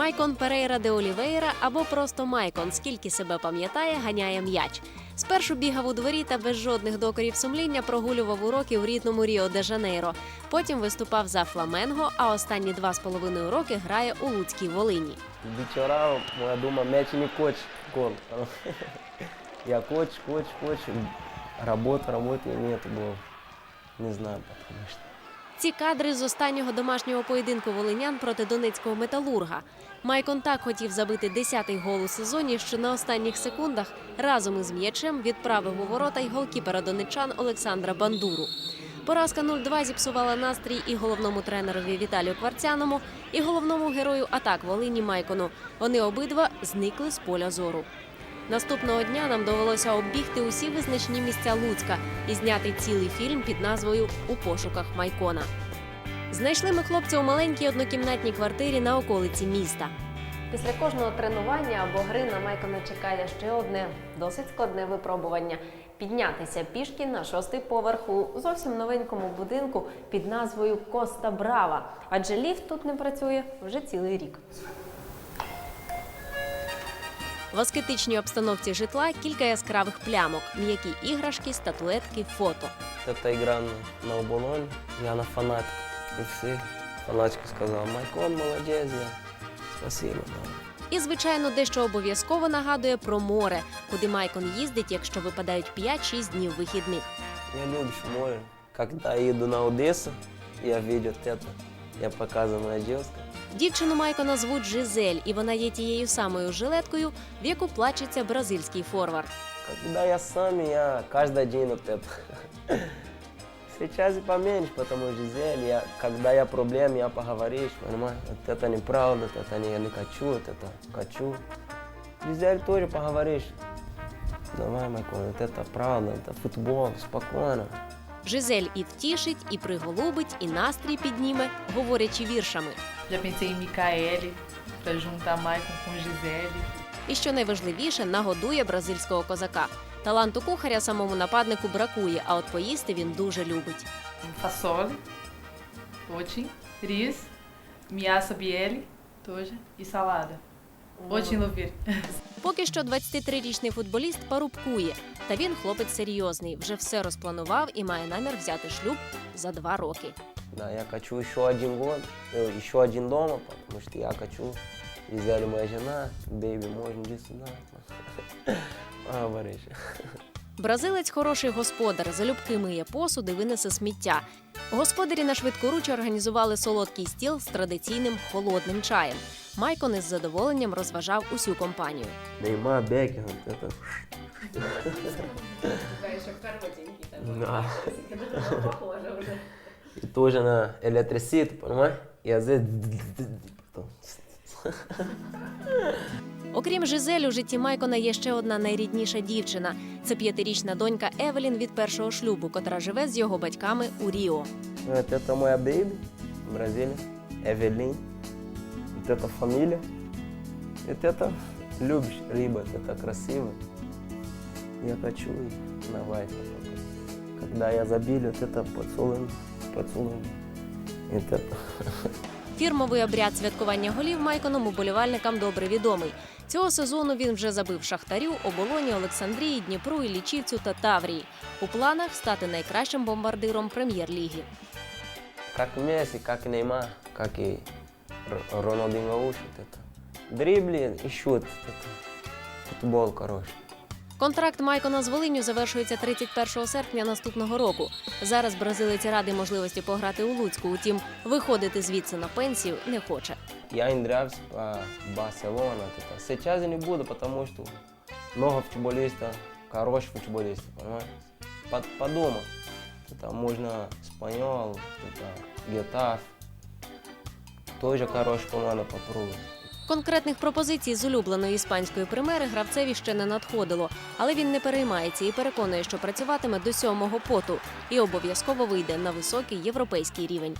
Майкон Перейра де Олівейра або просто Майкон, скільки себе пам'ятає, ганяє м'яч. Спершу бігав у дворі та без жодних докорів сумління прогулював уроки в рідному Ріо де Жанейро. Потім виступав за Фламенго, а останні два з половиною роки грає у Луцькій Волині. Вечера, я думаю, мяч не коч, гол. Я коч, коч, коч. Работа, работы нет было. Не знаю, потому что. Ці кадри з останнього домашнього поєдинку волинян проти донецького металурга. Майкон так хотів забити 10-й гол у сезоні, що на останніх секундах разом із м'ячем відправив у ворота й голкіпера донеччан Олександра Бандуру. Поразка 0-2 зіпсувала настрій і головному тренерові Віталію Кварцяному, і головному герою атак Волині Майкону. Вони обидва зникли з поля зору. Наступного дня нам довелося оббігти усі визначні місця Луцька і зняти цілий фільм під назвою У пошуках Майкона. Знайшли ми хлопця у маленькій однокімнатній квартирі на околиці міста. Після кожного тренування або гри на Майкона чекає ще одне досить складне випробування піднятися пішки на шостий поверх у зовсім новенькому будинку під назвою Коста Брава. Адже ліфт тут не працює вже цілий рік. В аскетичній обстановці житла кілька яскравих плямок, м'які іграшки, статуетки, фото. Это игра на, на оболонь, я на фанатик. И все фанатики сказал, Майкон, молодец, я. Спасибо. Да. І, звичайно, дещо обов'язково нагадує про море, куди Майкон їздить, якщо випадають 5-6 днів вихідних. Я люблю море. Когда я еду на Одессу, я видел это. Я показываю моя девушка. Дівчину Майкона звуть Жизель, і вона є тією самою жилеткою, в яку плачеться бразильський форвард. Когда я сам, я каждый день вот это. Сейчас и поменьше, потому что Жизель, я, когда я проблем, я поговоришь, понимаешь? Вот это неправда, вот это не, я не хочу, вот это хочу. Жизель тоже поговоришь. Давай, Майкл, вот это правда, это футбол, спокойно. Жизель і втішить, і приголубить, і настрій підніме, говорячи віршами. Em Micaele, para juntar Maicon com І що найважливіше, нагодує бразильського козака. Таланту кухаря самому нападнику бракує, а от поїсти він дуже любить. Fassole, очень, рис, miassa biele, тоже, и салада. Очень люблю. Поки що 23-річний футболіст парубкує, та він хлопець серйозний, вже все розпланував і має намір взяти шлюб за два роки. Да, я хочу ще один год, ще еще один дома, тому що я хочу. Взяли моя жена, бейби, можна иди сюда. Бразилець хороший господар, залюбки миє посуд і винесе сміття. Господарі на швидкоруч організували солодкий стіл з традиційним холодним чаєм. Майкон із задоволенням розважав усю компанію. Бекхем, это... Да. И на электросит, понимаешь? И азет... потом Окрім Жизель, у житті Майкона є ще одна найрідніша дівчина. Це п'ятирічна донька Евелін від першого шлюбу, котра живе з його батьками у Ріо. Вот это моя бейби, Бразилия, Эвелин. Вот это фамилия. Вот это любишь рыба, это красиво. Я хочу и давай. Когда я забили, вот это поцелуем, поцелуем. Вот это. Фірмовий обряд святкування голів Майконом уболівальникам добре відомий. Цього сезону він вже забив Шахтарю, Оболоні, Олександрії, Дніпру, Іллічівцю та Таврії. У планах стати найкращим бомбардиром прем'єр-ліги. Как Месси, как Неймар, как и Р- Роналдинho Гаус, вот это. Дрибли шут. Футбол хороший. Контракт Майкона з Волиню завершується 31 серпня наступного року. Зараз бразилець радий можливості пограти у Луцьку. Утім, виходити звідси на пенсію не хоче. Я не нравится по Барселона. вот это. Сейчас я не буду, потому что много футболистов, хороших футболистов, понимаешь? Под, подумай. Это можно Спаньол, это Гетаф. Тоже хорошая команда попробуй. Конкретних пропозицій з улюбленої іспанської примери гравцеві ще не надходило, але він не переймається і переконує, що працюватиме до сьомого поту і обов'язково вийде на високий європейський рівень.